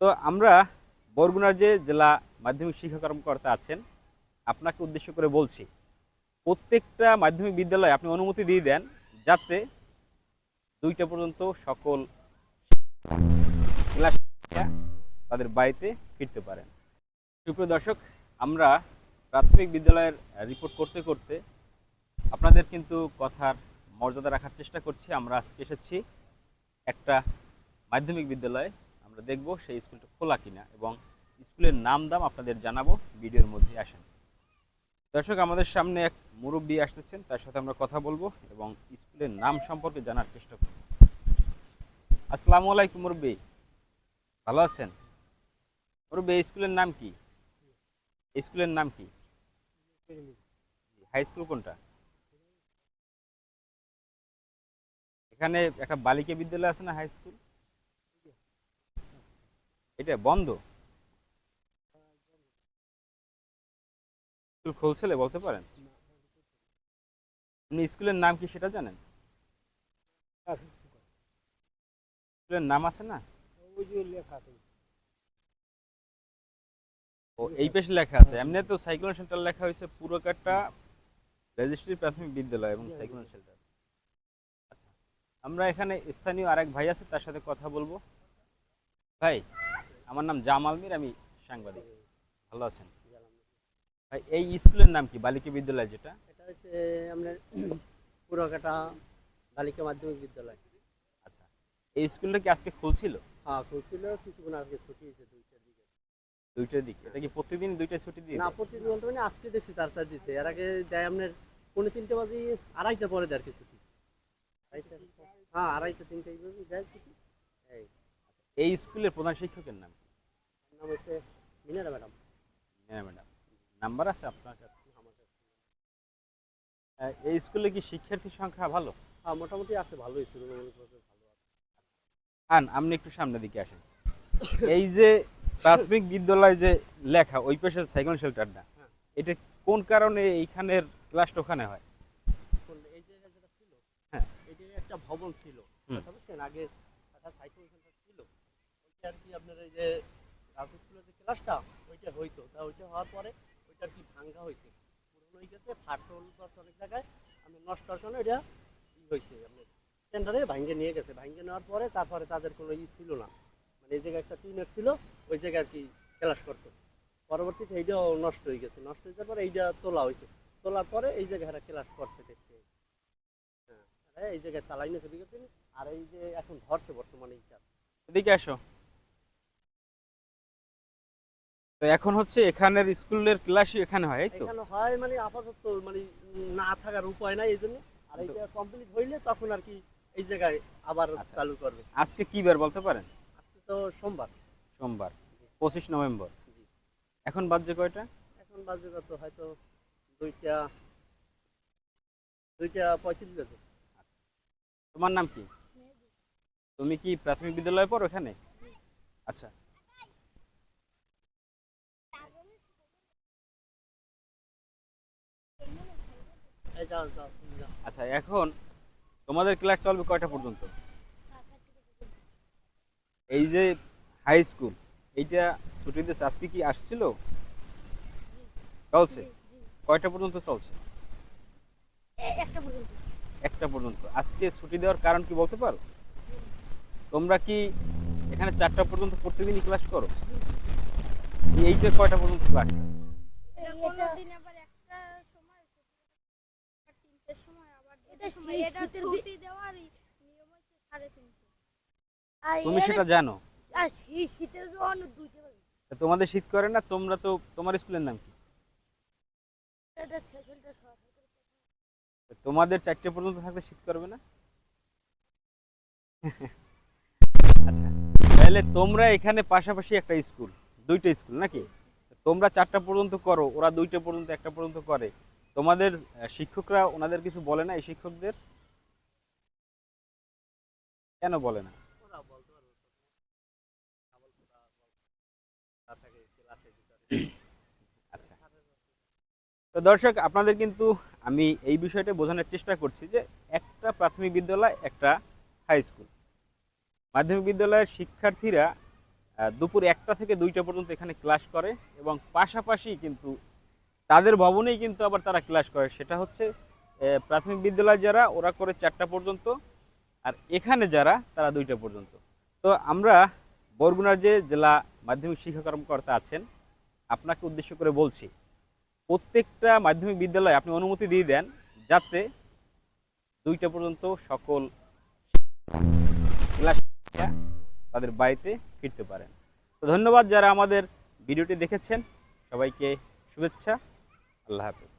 তো আমরা বরগুনার যে জেলা মাধ্যমিক শিক্ষা কর্মকর্তা আছেন, আপনাকে উদ্দেশ্য করে বলছি, প্রত্যেকটা মাধ্যমিক বিদ্যালয়ে আপনি অনুমতি দিয়ে দেন যাতে দুইটা পর্যন্ত সকল ক্লাস তাদের বাড়িতে ফিরতে পারেন। সুপ্রিয় দর্শক, আমরা প্রাথমিক বিদ্যালয়ের রিপোর্ট করতে করতে আপনাদের কিন্তু কথার মর্যাদা রাখার চেষ্টা করছি। আমরা আজকে এসেছি একটা মাধ্যমিক বিদ্যালয়ে আমরা দেখব সেই স্কুলটা খোলা কিনা এবং স্কুলের নাম দাম আপনাদের জানাব ভিডিওর মধ্যে আসেন। দর্শক, আমাদের সামনে এক মুরব্বী আসতেছেন, তার সাথে আমরা কথা বলব এবং স্কুলের নাম সম্পর্কে জানার চেষ্টা করব। আসসালামু আলাইকুম মুরব্বী। ভালো আছেন? মুরব্বী স্কুলের নাম কি? স্কুলের নাম কি? হাই স্কুল কোনটা? এখানে একটা বালিকা বিদ্যালয় আছে না হাই স্কুল? এটা বন্ধ। স্কুল খুলছিলে বলতে পারেন? আপনি স্কুলের নাম কি সেটা জানেন? স্কুলের নাম আছে না? ও, এই পেশে লেখা আছে। এমনি তো সাইক্লোন সেন্টার লেখা হয়েছে পুরোকাটা রেজিস্ট্রি প্রাথমিক বিদ্যালয় এবং সাইক্লোন সেন্টার। আচ্ছা আমরা এখানে স্থানীয় আরেক ভাই আছে, তার সাথে কথা বলব। ভাই আমার নাম জামাল মির আমি সাংবাদিক। ভালো আছেন? ভাই এই স্কুলের নাম কি? বালিকা বিদ্যালয় যেটা? এটা হচ্ছে আপনার পুরকাটা বালিকা মাধ্যমিক বিদ্যালয়। আচ্ছা এই স্কুলটা কি আজকে খুলছিল? হ্যাঁ খুলছিল। কিছুক্ষণ আজকে ছুটি হয়েছে দুইটার দিকে। দুইটার দিকে? এটা কি প্রতিদিন দুইটা ছুটি দিয়ে না প্রতিদিন বলতে মানে আজকে দেখছি তার তার দিচ্ছে এর আগে দেয় আপনার পৌনে তিনটে বাজে আড়াইটা পরে দেয় আর কি ছুটি। আড়াইটা হ্যাঁ আড়াইটা তিনটে দেয় ছুটি। এই স্কুলের প্রধান শিক্ষকের নাম নাম হচ্ছে মিনারা ম্যাডাম। হ্যাঁ ম্যাডাম। নাম্বার আছে আপনার কাছে? এই স্কুলে কি শিক্ষার্থীর সংখ্যা ভালো? হ্যাঁ মোটামুটি আছে ভালো আন আপনি একটু সামনের দিকে আসেন। এই যে প্রাথমিক বিদ্যালয় যে লেখা ওই পাশে সাইকেল শেল্টারটা হ্যাঁ। এটা কোন কারণে এইখানের ক্লাসটা ওখানে হয়? এই যেটা ছিল হ্যাঁ। একটা ভবন ছিল বুঝছেন আগে সাইকেল ছিল। আর কি আপনার এই যে রাজু যে ক্লাসটা ওইটা হইতো। তা ওইটা হওয়ার পরে ওইটা কি ভাঙ্গা হয়েছে? পুরনো হয়ে গেছে ফাটল বাস অনেক জায়গায়, আমি নষ্ট হওয়ার কারণে ওইটা ই হয়েছে আপনার সেন্টারে ভাঙ্গে নিয়ে গেছে। ভাঙ্গে নেওয়ার পরে তারপরে তাদের কোনো ই ছিল না। মানে এই জায়গায় একটা টিনের ছিল, ওই জায়গায় আর কি ক্লাস করতো। পরবর্তীতে এইটাও নষ্ট হয়ে গেছে। নষ্ট হয়ে যাওয়ার পরে এইটা তোলা হয়েছে। তোলার পরে এই জায়গায় এরা ক্লাস করছে, দেখছে। হ্যাঁ এই জায়গায় চালাই নিয়েছে দিন আর এই যে এখন ধরছে বর্তমানে এইটা। এদিকে আসো। তো এখন হচ্ছে এখানের স্কুলের ক্লাসই এখানে হয় তো? এখানে হয় মানে আপাতত মানে না থাকার উপায় নাই এই জন্য। আর এইটা কমপ্লিট হইলে তখন আর কি এই জায়গায় আবার আচ্ছা। চালু করবে। আজকে কি বার বলতে পারেন? আজকে তো সোমবার। সোমবার পঁচিশ নভেম্বর। জি। এখন বাজছে কয়টা? এখন বাজে কত? হয়তো দুইটা দুইটা পঁয়ত্রিশ বাজে। তোমার নাম কি? তুমি কি প্রাথমিক বিদ্যালয়ে পড়ো এখানে? আচ্ছা এই যাও যাও তুমি যাও আচ্ছা এখন তোমাদের ক্লাস চলবে কয়টা পর্যন্ত? এই যে হাই স্কুল এইটা ছুটিতে আজকে কি আসছিল? চলছে? কয়টা পর্যন্ত চলছে? একটা পর্যন্ত। আজকে ছুটি দেওয়ার কারণ কি বলতে পারো? তোমরা কি এখানে চারটা পর্যন্ত প্রতিদিনই ক্লাস করো? এইটা কয়টা পর্যন্ত ক্লাস হয় এটা কোনদিন আবার একটা সময় আবার তিনটের সময় আবার এটা দুটোর সময় শী- এটা শীতের দি- ছুটি দেওয়ারই নিয়ম হচ্ছে সাড়ে তিনটে আর তুমি সেটা জানো? আর শীতের জন্য দুইটা তোমাদের শীত করে না তোমরা তো তোমার স্কুলের নাম কি? তোমাদের চারটে পর্যন্ত থাকতে শীত করবে না? আচ্ছা তাহলে তোমরা এখানে পাশাপাশি একটা স্কুল দুইটা স্কুল নাকি? তোমরা চারটা পর্যন্ত করো ওরা দুইটা পর্যন্ত একটা পর্যন্ত করে। তোমাদের শিক্ষকরা ওনাদের কিছু বলে না এই শিক্ষকদের? কেন বলে না? আচ্ছা। তো দর্শক আপনাদের কিন্তু আমি এই বিষয়টা বোঝানোর চেষ্টা করছি যে একটা প্রাথমিক বিদ্যালয় একটা হাই স্কুল মাধ্যমিক বিদ্যালয়ের শিক্ষার্থীরা দুপুর একটা থেকে দুইটা পর্যন্ত এখানে ক্লাস করে এবং পাশাপাশি কিন্তু তাদের ভবনেই কিন্তু আবার তারা ক্লাস করে। সেটা হচ্ছে প্রাথমিক বিদ্যালয় যারা, ওরা করে চারটা পর্যন্ত, আর এখানে যারা, তারা দুইটা পর্যন্ত। তো আমরা বরগুনার যে জেলা মাধ্যমিক শিক্ষা কর্মকর্তা আছেন, আপনাকে উদ্দেশ্য করে বলছি, প্রত্যেকটা মাধ্যমিক বিদ্যালয়ে আপনি অনুমতি দিয়ে দেন যাতে দুইটা পর্যন্ত সকল ক্লাস তাদের বাড়িতে ফিরতে পারেন। তো ধন্যবাদ যারা আমাদের ভিডিওটি দেখেছেন। সবাইকে শুভেচ্ছা। আল্লাহ হাফেজ